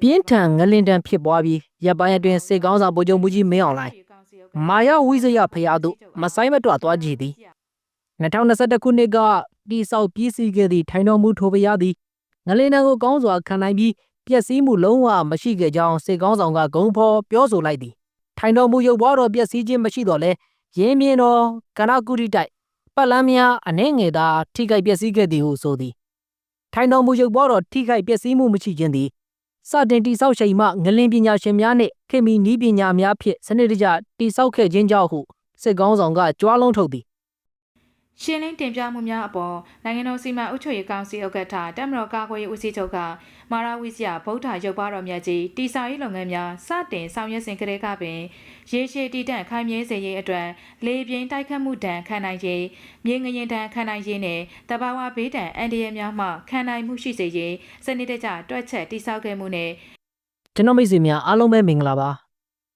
ပြင်းထန်ငလင်တန်ဖြစ်ပွားပြီးရပ်ပိုင်းအတွင်းစေကောင်းဆောင်ဗိုလ်ချုပ်မှုကြီးမင်းအောင်လှိုင်မာယာဝိဇယဖျားတို့မဆိုင်မတွသွားကြည်သည်2021ခုနှစ်ကတိဆောက်ပြည်စီခဲ့သည့်ထိုင်တော်မူထိုပရသည်ငလင်တန်ကိုကောင်းစွာခံနိုင်ပြီးပျက်စီးမှုလုံးဝမရှိခဲ့ကြောင်းစေကောင်းဆောင်ကဂုံဖော်ပြောဆိုလိုက်သည်ထိုင်တော်မူရုပ်ဘွားတော်ပျက်စီးခြင်းမရှိတော့လဲရင်းမြင်တော်ကနကုတိတိုက်ပတ်လန်းများအနှဲငယ်သာထိခိုက်ပျက်စီးခဲ့သည်ဟုဆိုသည်ထိုင်တော်မူရုပ်ဘွားတော်ထိခိုက်ပျက်စီးမှုမရှိခြင်းသည် စတင်တိဆောက်ချိန်မှငလင်ပညာရှင်များနှင့်ခေတ်မီနီးပညာများဖြင့်စနစ်တကျတိဆောက်ခဲ့ခြင်းကြောင့်ဟုစစ်ကောင်းဆောင်ကကြွားလုံးထုတ်သည် ရှင်းလင်းတင်ပြမှုများအပေါ်နိုင်ငံတော်စီမံအုပ်ချုပ်ရေးကောင်စီဥက္ကဋ္ဌတက်မတော်ကာကွယ်ရေးဦးစီးချုပ်ကမာရာဝိဇယဗုဒ္ဓရုပ်ပါတော်မြတ်ကြီးတိစာရေးလုပ်ငန်းများစတင်ဆောင်ရွက်စဉ်ကတည်းကပင်ရေရှည်တည်တံ့ခိုင်မြဲစေရေးအတွက်လေပြင်းတိုက်ခတ်မှုဒဏ်ခံနိုင်ရေးမြေငရင်ဒဏ်ခံနိုင်ရေးနဲ့တဘာဝဘေးဒဏ်အန္တရာယ်များမှခံနိုင်မှုရှိစေရေးစနစ်တကျတွက်ချက်တိဆောက်ခဲ့မှုနဲ့ကျွန်တော်မိတ်ဆွေများအားလုံးပဲမင်္ဂလာပါ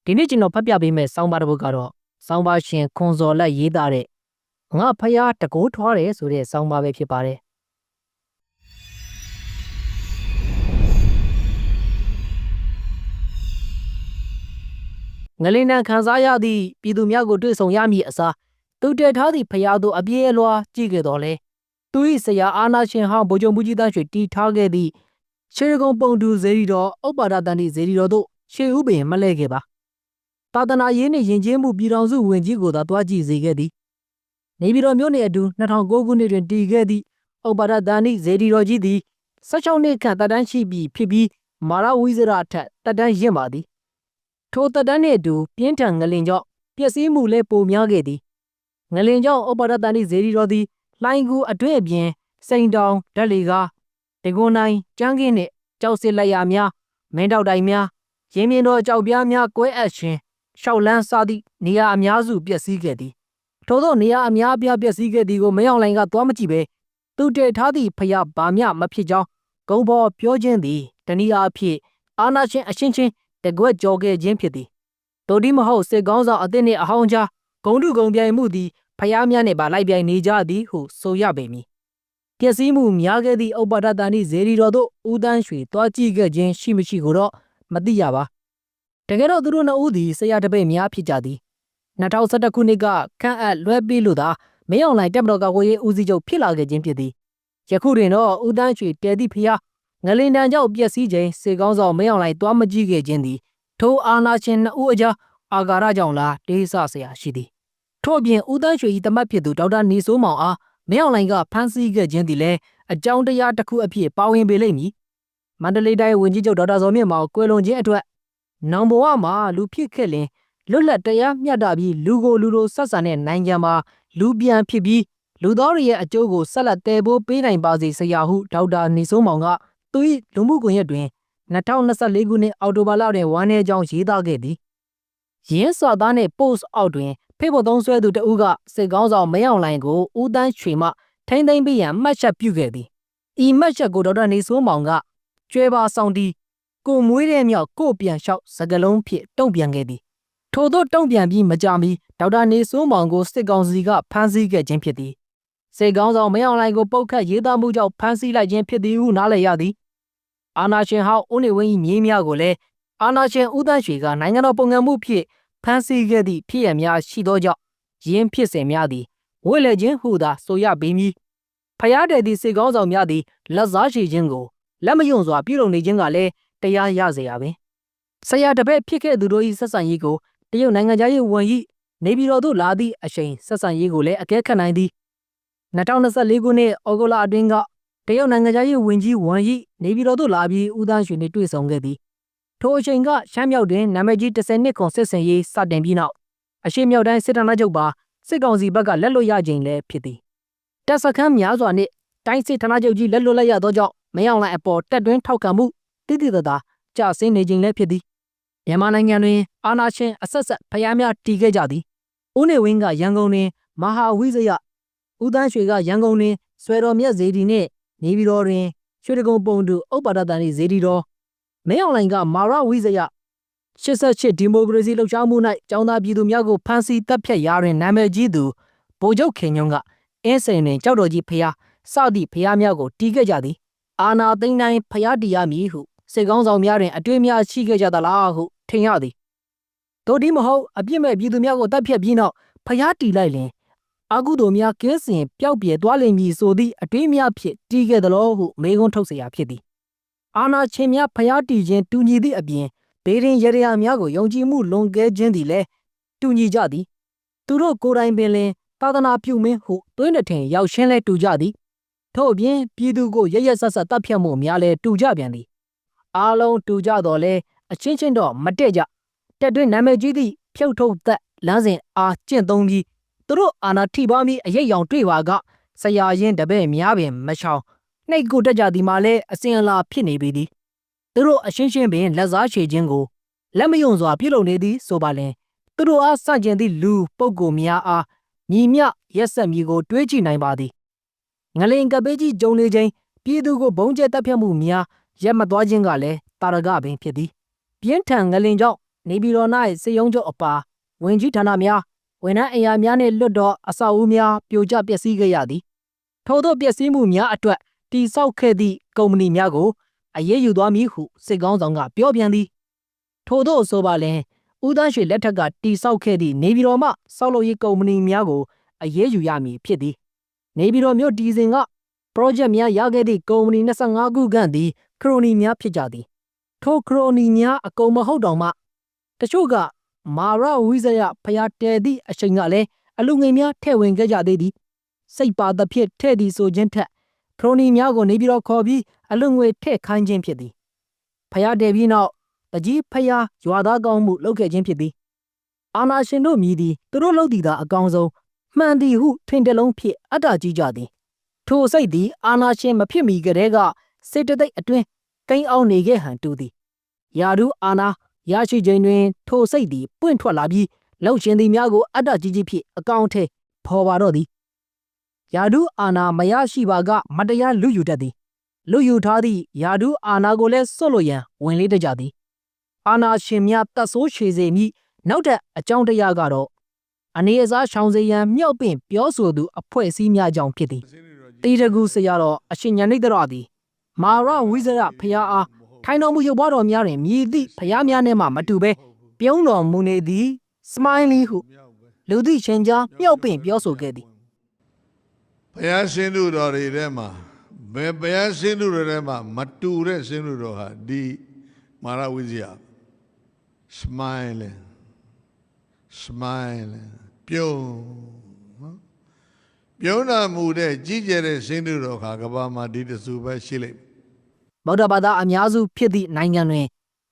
ဒီနေ့ကျွန်တော်ဖတ်ပြပေးမယ့်စောင်းပါတစ်ပုဒ်ကတော့စောင်းပါရှင်ခွန်စော်လက်ရေးသားတဲ့ ငါဖျားတကိုးထွားတယ်ဆိုတဲ့စောင်းပါပဲဖြစ်ပါတယ်ငလင်းနံခံစားရသည့်ပြည်သူများကိုတွေ့ဆုံရမည်အစားသူတည်ထားသည့်ဖျားသို့အပြေးအလွှားကြည့်ခဲ့တော်လဲသူ၏ဆရာအာနာရှင်ဟောင်းဗိုလ်ချုပ်မှုကြီးသားရွှေတီထားခဲ့သည့်ရှေးကုန်းပုံတူဇေဒီတော်ဥပ္ပါဒတန်တိဇေဒီတော်တို့ရှေးဥပင်မလဲခဲ့ပါသာသနာရေးနှင့်ယဉ်ကျေးမှုပြည်တော်စုဝင်ကြီးကိုသာတွားကြည့်စေခဲ့သည် နေပြည်တော်မြို့နယ်အတူ2009ခုနှစ်တွင်တည်ခဲ့သည့်ဥပ္ပါဒတန်တိဇေဒီတော်ကြီးသည်16နှစ်ခန့်တက်တန်းရှိပြီဖြစ်ပြီးမာရဝိဇရာထက်တက်တန်းရင့်ပါသည်ထိုတက်တန်းနှင့်အတူပြင်းထန်ငလင်ကြောင့်ပျက်စီးမှုလည်းပိုများခဲ့သည်ငလင်ကြောင့်ဥပ္ပါဒတန်တိဇေဒီတော်သည်လှိုင်းကူအတွင်းအပြင်စိန်တောင်ဓာတ်လီကားတကွန်တိုင်းကျန်းကင်းနှင့်ကြောက်စစ်လက်ရများမင်းတောက်တိုင်များရင်းမြင်သောကြောက်ပြားများကွဲအပ်ခြင်းရှောက်လန်းစားသည့်နေရာအများစုပျက်စီးခဲ့သည် ထို့သောနေရာအများအပြားပျက်စီးခဲ့သည်ကိုမင်းအောင်လှိုင်ကသွားမကြည့်ပဲသူတည်ထားသည့်ဖျားဘာမျှမဖြစ်ကြောင်းဂုံဘော်ပြောခြင်းသည်တနည်းအားဖြင့်အာနာရှင်အချင်းချင်းတကွက်ကြော်ခဲ့ခြင်းဖြစ်သည်တို့ဒီမဟုတ်စစ်ကောင်းဆောင်အသစ်နှင့်အဟောင်းကြားဂုံတုဂုံပြိုင်မှုသည်ဖျားများနှင့်ပါလိုက်ပြိုင်နေကြသည်ဟုဆိုရပေမည်ပျက်စီးမှုများခဲ့သည့်ဥပ္ပါဒတန်ဤဇေဒီတော်တို့ဦးတန်းရွှေတွားကြည့်ခဲ့ခြင်းရှိမရှိကိုတော့မသိရပါတကယ်တော့သူတို့နှစ်ဦးသည်ဆရာတပည့်များဖြစ်ကြသည် 2011ခုနှစ်ကခန့်အပ်လွှဲပြီးလို့သာမင်းအောင်လှိုင်တက်မတော်ကာကွယ်ရေးဦးစီးချုပ်ဖြစ်လာခဲ့ခြင်းဖြစ်သည်ယခုတွင်တော့ဦးတန်းရွှေတဲသည့်ဖျားငလင်တန်ကြောင့်ပျက်စီးခြင်းစေကောင်းဆောင်မင်းအောင်လှိုင်တွားမကြည့်ခဲ့ခြင်းသည်ထိုအာနာရှင်နှစ်ဦးအကြားအာဃာရကြောင့်လားတေးဆဆရာရှိသည်ထို့အပြင်ဦးတန်းရွှေ၏တမတ်ဖြစ်သူဒေါက်တာနေစိုးမောင်အားမင်းအောင်လှိုင်ကဖမ်းဆီးခဲ့ခြင်းသည်လည်းအကြောင်းတရားတစ်ခုအဖြစ်ပါဝင်ပေလိမ့်မည်မန္တလေးတိုင်းဝန်ကြီးချုပ်ဒေါက်တာဇော်မြင့်မောင်ကွယ်လွန်ခြင်းအတွက်နောင်ဘဝမှာလူဖြစ်ခဲ့လင် လွတ်လပ်တရားမျှတပြီးလူကိုလူလိုဆက်ဆံတဲ့နိုင်ငံမှာလူပြန်ဖြစ်ပြီးလူသားတွေရဲ့အကျိုးကိုဆက်လက်တည်ဖို့ပေးနိုင်ပါစေဆရာဟုဒေါက်တာနေစိုးမောင်ကသူ၏လူမှုကွန်ရက်တွင်2024ခုနှစ်အောက်တိုဘာလတွင်ဝမ်းနည်းကြောင်းရေးသားခဲ့သည်ရင်းစာသားနှင့် post အောက်တွင်ဖေဖို့သုံးဆွဲသူတဦးကစစ်ကောင်းဆောင်မင်းအောင်လှိုင်ကိုဦးတန်းရွှေမှထိမ့်သိမ့်ပေးရန်မှတ်ချက်ပြုခဲ့သည်ဤမှတ်ချက်ကိုဒေါက်တာနေစိုးမောင်ကကျွဲပါဆောင်တီကိုမွေးတဲ့မြောက်ကိုပြန်လျှောက်စကလုံးဖြင့်တုံ့ပြန်ခဲ့သည် ထို့သောတုံ့ပြန်ပြီးမကြမီဒေါက်တာနေစိုးမောင်ကိုစစ်ကောင်စီကဖမ်းဆီးခဲ့ခြင်းဖြစ်သည်စစ်ကောင်းဆောင်မင်းအောင်လှိုင်ကိုပုတ်ခတ်ရေးသားမှုကြောင့်ဖမ်းဆီးလိုက်ခြင်းဖြစ်သည်ဟုနားလည်ရသည်အာနာရှင်ဟောင်းဦးနေဝင်း၏မြေးများကိုလည်းအာနာရှင်ဦးသန်းရွှေကနိုင်ငံတော်ပုံငံမှုဖြင့်ဖမ်းဆီးခဲ့သည့်ဖြစ်ရများရှိသောကြောင့်ရင်းဖြစ်စဉ်များသည်ဝိလေခြင်းဟုသာဆိုရပေမည်ဖျားတဲ့သည့်စေကောင်းဆောင်များသည်လက်စားရှိခြင်းကိုလက်မယွန့်စွာပြုလုပ်နေခြင်းကလည်းတရားရစေရပင်ဆရာတပည့်ဖြစ်ခဲ့သူတို့၏ဆက်ဆံရေးကိုတ ရုတ်နိုင်ငံသားရေးဝန်ကြီးနေပြည်တော်သို့လာသည့်အချိန်ဆက်ဆံရေးကိုလည်းအကဲခတ်နိုင်သည်2024ခုနှစ်ဩဂုတ်လအတွင်းကတရုတ်နိုင်ငံသားရေးဝန်ကြီးဝမ်ယီနေပြည်တော်သို့လာပြီးဦးသန်းရွှေနှင့်တွေ့ဆုံခဲ့သည်ထိုအချိန်ကရှမ်းမြောက်တွင်နာမည်ကြီး10နှစ်ခွန်စစ်စင်ရေးစတင်ပြီးနောက်အရှိမြောက်တိုင်းစစ်တပ်ချုပ်ပါစစ်ကောင်စီဘက်ကလက်လွတ်ရခြင်းလည်းဖြစ်သည်တပ်စခန်းများစွာနှင့်တိုင်းစစ်ဌာနချုပ်ကြီးလက်လွတ်လိုက်ရသောကြောင့်မင်းအောင်လှိုင်အပေါ်တက်တွင်းထောက်ခံမှုတိတိတသာကျဆင်းနေခြင်းလည်းဖြစ်သည် မြန်မာနိုင်ငံတွင် အာဏာရှင်အဆက်ဆက်ဖျားများတည်ခဲ့ကြသည်ဦးနေဝင်းကရန်ကုန်တွင် မဟာဝိဇယဦးတန်းရွှေကရန်ကုန်တွင်ဆွေတော်မြတ်ဇေဒီနှင့်နေပြည်တော်တွင်ရွှေတကုံပုံတူဥပ္ပါဒတန်၏ဇေဒီတော်မင်းအောင်လှိုင်ကမာရဝိဇယ88ဒီမိုကရေစီလှုပ်ရှားမှု၌ចောင်းသားပြည်သူများကိုဖမ်းဆီးတပ်ဖြတ်ရာတွင်နာမည်ကြီးသူဗိုလ်ချုပ်ခင်ညုံကအင်းစိန်တွင်ကြောက်တော်ကြီးဖျားစသည့်ဖျားများကိုတီးခဲ့ကြသည် အာနာသိန်းတိုင်းဖျားတီးရမည်ဟု စိတ်ကောင်းဆောင်များတွင်အတွေ့အများရှိခဲ့ကြသလားဟုထင်ရသည်တို့ဒီမဟုတ်အပြစ်မဲ့ပြည်သူများကိုတပ်ဖြတ်ပြီးနောက်ဖျားတီလိုက်လင်အာကုသိုလ်များကင်းစင်ပျောက်ပြဲသွားလိမ့်မည်ဆိုသည့်အတွေ့အများဖြင့်တီးခဲ့သလိုဟုမေခွန်းထုတ်เสียဖြစ်သည်အာနာချင်းများဖျားတီခြင်းတူညီသည့်အပြင်ဒေရင်ရရယာများကိုယုံကြည်မှုလွန်ကဲခြင်းသည်လည်းတူညီကြသည်သူတို့ကိုယ်တိုင်ပင်လင်သာသနာပြုမင်းဟုသွေးနှစ်ထင်ရောက်ရှင်းလဲတူကြသည်ထို့အပြင်ပြည်သူကိုရရဆက်ဆက်တပ်ဖြတ်မှုများလည်းတူကြပြန်သည် အားလုံးတူကြတော့လဲအချင်းချင်းတော့မတည့်ကြတက်တွင်းနာမည်ကြီးသည့်ဖြုတ်ထုတ်သက်လမ်းစဉ်အားကျင့်သုံးပြီးသူတို့အာနာထိပါမီအရေးရောင်တွေ့ပါကဆရာရင်တပည့်များပင်မချောင်နှိတ်ကိုတက်ကြသည်မှာလဲအစင်အလာဖြစ်နေပြီသည်သူတို့အရှင်းရှင်းပင်လက်စားချေခြင်းကိုလက်မယုံစွာပြုလုပ်နေသည်ဆိုပါလင်သူတို့အားစန့်ကျင်သည့်လူပုဂ္ဂိုလ်များအားညီမျှရက်ဆက်မည်ကို တွေးကြည့်နိုင်ပါသည်ငလင်ကပေးကြီးဂျုံနေခြင်းပြည်သူကိုဘုံကျဲတပ်ဖြတ်မှုများ ရက်မသွားခြင်းကလည်းတာရကပင်ဖြစ်သည်ပြင်းထန်ငလင်ကြောင့်နေပြည်တော်၌စေယုံချုပ်အပါဝင်ကြီးဌာနများဝန်ထမ်းအရာများနှင့်လွတ်တော်အဆောက်အဦများပြိုကျပျက်စီးခဲ့ရသည်ထို့သောပျက်စီးမှုများအတွက်တိဆောက်ခဲ့သည့်ကုမ္ပဏီများကိုအရေးယူသွားမည်ဟုစစ်ကောင်းဆောင်ကပြောပြန်သည်ထို့သောဆိုပါလင်ဦးသားရွှေလက်ထက်ကတိဆောက်ခဲ့သည့်နေပြည်တော်မှဆောက်လုပ်ရေးကုမ္ပဏီများကိုအရေးယူရမည်ဖြစ်သည်နေပြည်တော်မြို့တီစဉ်က project များရခဲ့သည့်ကုမ္ပဏီ25ခုခန့်သည် ခရိုနီများဖြစ်ကြသည်ထိုခရိုနီများအကုန်မဟုတ်တော့မှတချို့ကမာရဝိဇယဖျားတဲသည့်အချိန်ကလည်းအလူငွေများထဲ့ဝင်ခဲ့ကြသေးသည်စိတ်ပါသဖြင့်ထဲ့သည်ဆိုခြင်းထက်ခရိုနီများကိုနေပြီးတော့ခေါ်ပြီးအလူငွေထဲ့ခိုင်းခြင်းဖြစ်သည်ဖျားတဲပြီးနောက်တကြီးဖျားရွာသားကောင်းမှုလုပ်ခဲ့ခြင်းဖြစ်သည်အာနာရှင်တို့မြည်သည်သူတို့လုပ်သည်သာအကောင်းဆုံးမှန်သည်ဟုထင်တလုံးဖြစ်အတ္တကြီးကြသည်ထိုစိတ်သည်အာနာရှင်မဖြစ်မီကတည်းက စေတသိက်အတွင်းကိန်းအောင်နေခဲ့ဟန်တူသည်ယာဒူအာနာရရှိခြင်းတွင် ထိုစိတ်သည်ပွင့်ထွက်လာပြီးလှုပ်ရှင်သည်များကိုအတ္တကြီးကြီးဖြင့်အကောင့်ထဲဖော်ပါတော့သည်ယာဒူအာနာမရရှိပါက မတရားလူယူတတ်သည်လူယူထားသည့်ယာဒူအာနာကိုလည်းစွတ်လို့ရန်ဝင်လေးတကြသည်အာနာရှင်များတတ်ဆိုးချေစေမိနောက်ထပ်အကြောင်းတရားကတော့အနေအစားရှောင်စေရန်မြောက်ပင့်ပြောဆိုသူအဖွဲ့အစည်းများကြောင့်ဖြစ်သည်တေတကူဆရာတော်အရှင်ညာနေတရသည် မာရဝိဇရဖရာအားထိုင်တော်မူရုပ်ပွားတော်များတွင်မြည်သည့်ဖရာများနှင့်မှမတူဘဲပြုံးတော်မူနေသည်စမိုင်းလီဟုလူသည့်ချင်းကြားမြောက်ပင်ပြောဆိုခဲ့သည်ဘုရားရှင်တို့တော်တွေထဲမှာဘယ်ဘုရားရှင်တို့တွေထဲမှာမတူတဲ့ရှင်တို့တော်ဟာဒီမာရဝိဇ္ဇာ smile smile ပြုံးနော်ပြုံးတာမူတဲ့ကြီးကျယ်တဲ့ရှင်တို့တော်ခါကဘာမှာဒီတဆူပဲရှိလိမ့်မယ် ဗုဒ္ဓဘာသာအများစုဖြစ်သည့်နိုင်ငံတွင်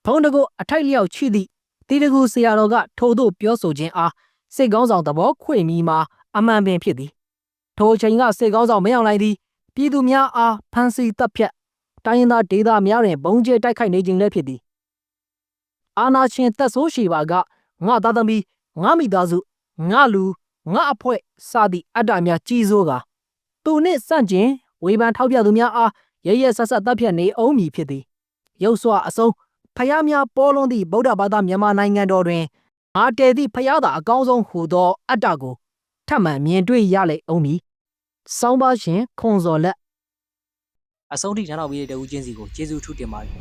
ဘုံတကုအထိုက်လျောက်ရှိသည့်တေတကူဆရာတော်ကထို့သို့ပြောဆိုခြင်းအားစိတ်ကောင်းဆောင်သဘောခွေမိမှာအမှန်ပင်ဖြစ်သည်ထိုအချိန်ကစိတ်ကောင်းဆောင်မရောက်နိုင်သည်ပြည်သူများအားဖန်စီတပ်ဖြတ်တိုင်းရင်းသားဒေသများတွင်ဘုံကျဲတိုက်ခိုက်နေခြင်းလည်းဖြစ်သည်အာနာရှင်သက်ဆိုးရှိပါကငါသားသမီးငါမိသားစုငါလူငါအဖွဲ့စသည့်အတ္တများကြီးစိုးကသူနှင့်စန့်ကျင်ဝေဖန်ထောက်ပြသူများအား ရရဆက်ဆက်တပ်ဖြတ်နေအောင်မည်ဖြစ်သည်ရုပ်စွာအစုံဖယားများပေါ်လွန်သည့်ဗုဒ္ဓဘာသာမြန်မာနိုင်ငံတော်တွင်ငါတည်သည့်ဖယားသာအကောင်းဆုံးဟူသော အတ္တကိုထပ်မံမြင်တွေ့ရလေအောင်မည်စောင်းပါရှင်ခွန်စော်လက်အဆုံးထိနားတော်ပြီးတဲ့တဦးချင်းစီကိုကျေးဇူးထူးတင်ပါတယ်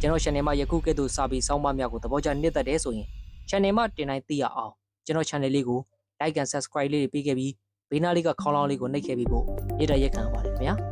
ကျွန်တော် channel မှာယခုကဲ့သို့စာပေစောင်းပါများကိုသဘောကျနှစ်သက်တယ်ဆိုရင် channel မှာတင်တိုင်းသိရအောင်ကျွန်တော် channel လေးကို like and subscribe လေးတွေပေးခဲ့ပြီးဘေးနားလေးကခေါင်းလောင်းလေးကိုနှိပ်ခဲ့ပြီးဖို့နေ့တရက်ခံပါတယ်ခင်ဗျာ